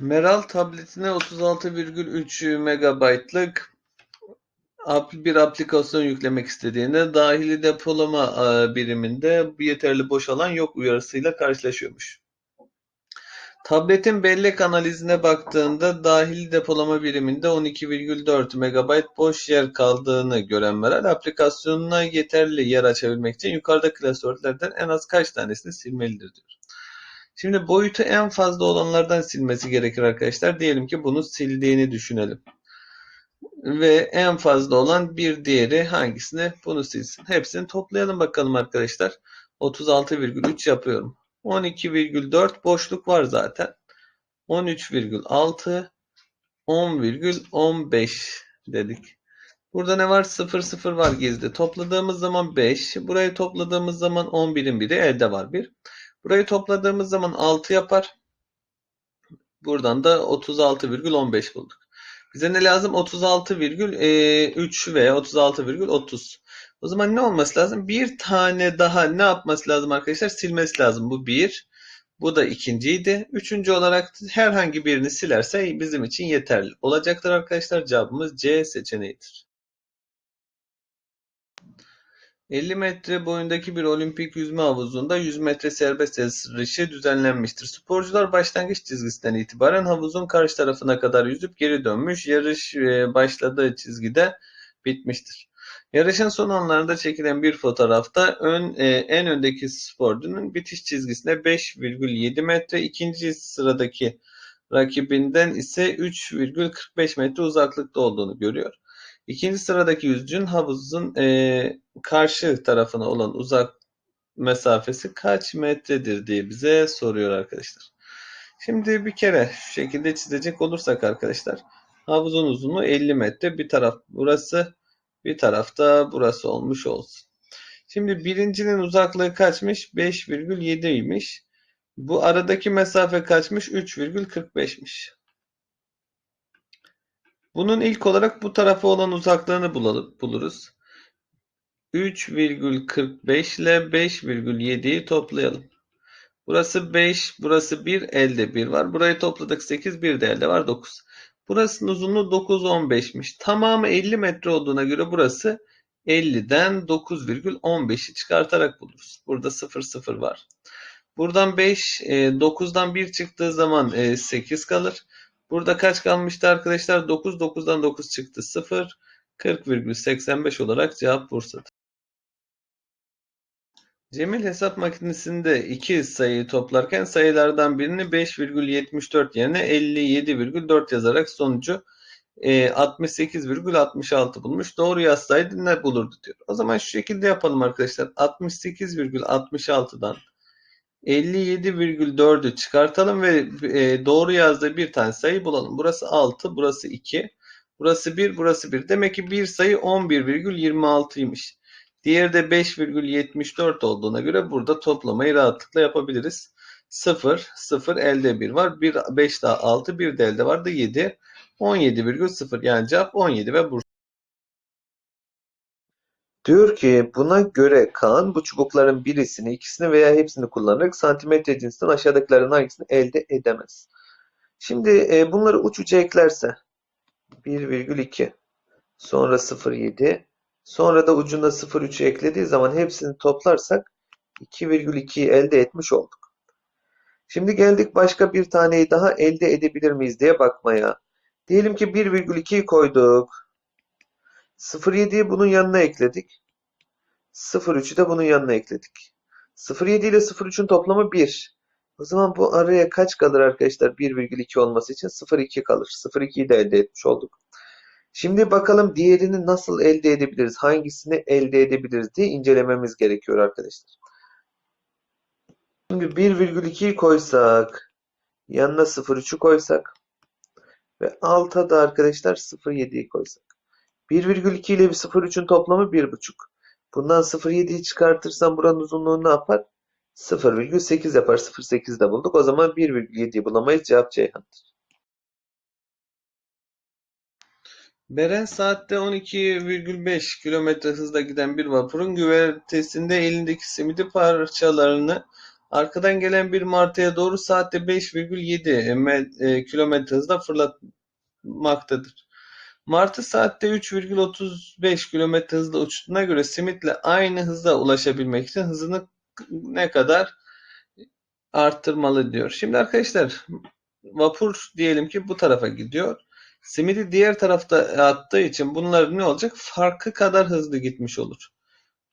Meral tabletine 36,3 megabaytlık ap- bir aplikasyon yüklemek istediğinde dahili depolama e, biriminde yeterli boş alan yok uyarısıyla karşılaşıyormuş. Tabletin bellek analizine baktığında dahili depolama biriminde 12,4 MB boş yer kaldığını gören Meral, aplikasyonuna yeterli yer açabilmek için yukarıda klasörlerden en az kaç tanesini silmelidir diyor. Şimdi boyutu en fazla olanlardan silmesi gerekir arkadaşlar. Diyelim ki bunu sildiğini düşünelim. Ve en fazla olan bir diğeri hangisini? Bunu silsin. Hepsini toplayalım bakalım arkadaşlar. 36,3 yapıyorum. 12,4 boşluk var zaten. 13,6 10,15 dedik. Burada ne var? 0 0 var gizli. Topladığımız zaman 5. Burayı topladığımız zaman 11'in biri elde var 1. Burayı topladığımız zaman 6 yapar. Buradan da 36,15 bulduk. Bize ne lazım? 36,3 ve 36,30. O zaman ne olması lazım? Bir tane daha ne yapması lazım arkadaşlar? Silmesi lazım. Bu bir. Bu da ikinciydi. Üçüncü olarak herhangi birini silerse bizim için yeterli olacaktır arkadaşlar. Cevabımız C seçeneğidir. 50 metre boyundaki bir olimpik yüzme havuzunda 100 metre serbest yarışı düzenlenmiştir. Sporcular başlangıç çizgisinden itibaren havuzun karşı tarafına kadar yüzüp geri dönmüş. Yarış e, başladığı çizgide bitmiştir. Yarışın son anlarında çekilen bir fotoğrafta ön, e, en öndeki sporcunun bitiş çizgisine 5,7 metre, ikinci sıradaki rakibinden ise 3,45 metre uzaklıkta olduğunu görüyor. İkinci sıradaki yüzücünün havuzun e, karşı tarafına olan uzak mesafesi kaç metredir diye bize soruyor arkadaşlar. Şimdi bir kere şu şekilde çizecek olursak arkadaşlar havuzun uzunluğu 50 metre. Bir taraf burası, bir tarafta burası olmuş olsun. Şimdi birincinin uzaklığı kaçmış? 5,7'ymiş. Bu aradaki mesafe kaçmış? 3,45'miş. Bunun ilk olarak bu tarafa olan uzaklığını bulalım, buluruz. 3,45 ile 5,7'yi toplayalım. Burası 5, burası 1, elde 1 var. Burayı topladık 8, bir de elde var 9. Burasının uzunluğu 9, 15'miş. Tamamı 50 metre olduğuna göre burası 50'den 9,15'i çıkartarak buluruz. Burada 0, 0 var. Buradan 5, 9'dan 1 çıktığı zaman 8 kalır. Burada kaç kalmıştı arkadaşlar? 9, 9'dan 9 çıktı 0. 40,85 olarak cevap Bursa'dır. Cemil hesap makinesinde iki sayıyı toplarken sayılardan birini 5,74 yerine 57,4 yazarak sonucu e, 68,66 bulmuş. Doğru yazsaydı ne bulurdu diyor. O zaman şu şekilde yapalım arkadaşlar. 68,66'dan 57,4'ü çıkartalım ve e, doğru yazdığı bir tane sayı bulalım. Burası 6, burası 2, burası 1, burası 1. Demek ki bir sayı 11,26'ymış. Diğeri de 5,74 olduğuna göre burada toplamayı rahatlıkla yapabiliriz. 0, 0 elde 1 var. 1, 5 daha 6, 1 de elde vardı 7. 17,0 yani cevap 17 ve Bursa. Diyor ki buna göre Kaan bu çubukların birisini, ikisini veya hepsini kullanarak santimetre cinsinden aşağıdakilerin hangisini elde edemez. Şimdi e, bunları uç uca eklerse 1,2 sonra 0,7 sonra da ucunda 0,3'ü eklediği zaman hepsini toplarsak 2,2'yi elde etmiş olduk. Şimdi geldik başka bir taneyi daha elde edebilir miyiz diye bakmaya. Diyelim ki 1,2'yi koyduk. 0,7'yi bunun yanına ekledik. 0,3'ü de bunun yanına ekledik. 0,7 ile 0,3'ün toplamı 1. O zaman bu araya kaç kalır arkadaşlar 1,2 olması için? 0,2 kalır. 0,2'yi de elde etmiş olduk. Şimdi bakalım diğerini nasıl elde edebiliriz? Hangisini elde edebiliriz diye incelememiz gerekiyor arkadaşlar. Şimdi 1,2'yi koysak, yanına 0,3'ü koysak ve alta da arkadaşlar 0,7'yi koysak. 1,2 ile 0,3'ün toplamı 1,5. Bundan 0,7'yi çıkartırsam buranın uzunluğu ne yapar? 0,8 yapar. 0,8 de bulduk. O zaman 1,7'yi bulamayız. Cevap Ceyhan'dır. Beren saatte 12,5 km hızla giden bir vapurun güvertesinde elindeki simidi parçalarını Arkadan gelen bir martıya doğru saatte 5,7 me- e, kilometre hızla fırlatmaktadır. Martı saatte 3,35 kilometre hızla uçtuğuna göre Smith'le aynı hıza ulaşabilmek için hızını ne kadar arttırmalı diyor. Şimdi arkadaşlar vapur diyelim ki bu tarafa gidiyor. Smith'i diğer tarafta attığı için bunlar ne olacak? Farkı kadar hızlı gitmiş olur.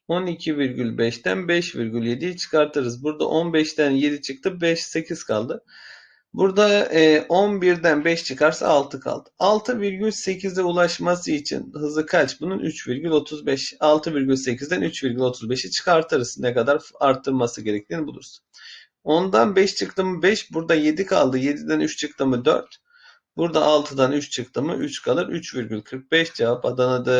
12,5'ten 5,7'yi çıkartırız. Burada 15'ten 7 çıktı. 5, 8 kaldı. Burada e, 11'den 5 çıkarsa 6 kaldı. 6,8'e ulaşması için hızı kaç? Bunun 3,35. 6,8'den 3,35'i çıkartırız. Ne kadar arttırması gerektiğini buluruz. 10'dan 5 çıktı mı 5. Burada 7 kaldı. 7'den 3 çıktı mı 4. Burada 6'dan 3 çıktı mı 3 kalır. 3,45 cevap Adana'dır.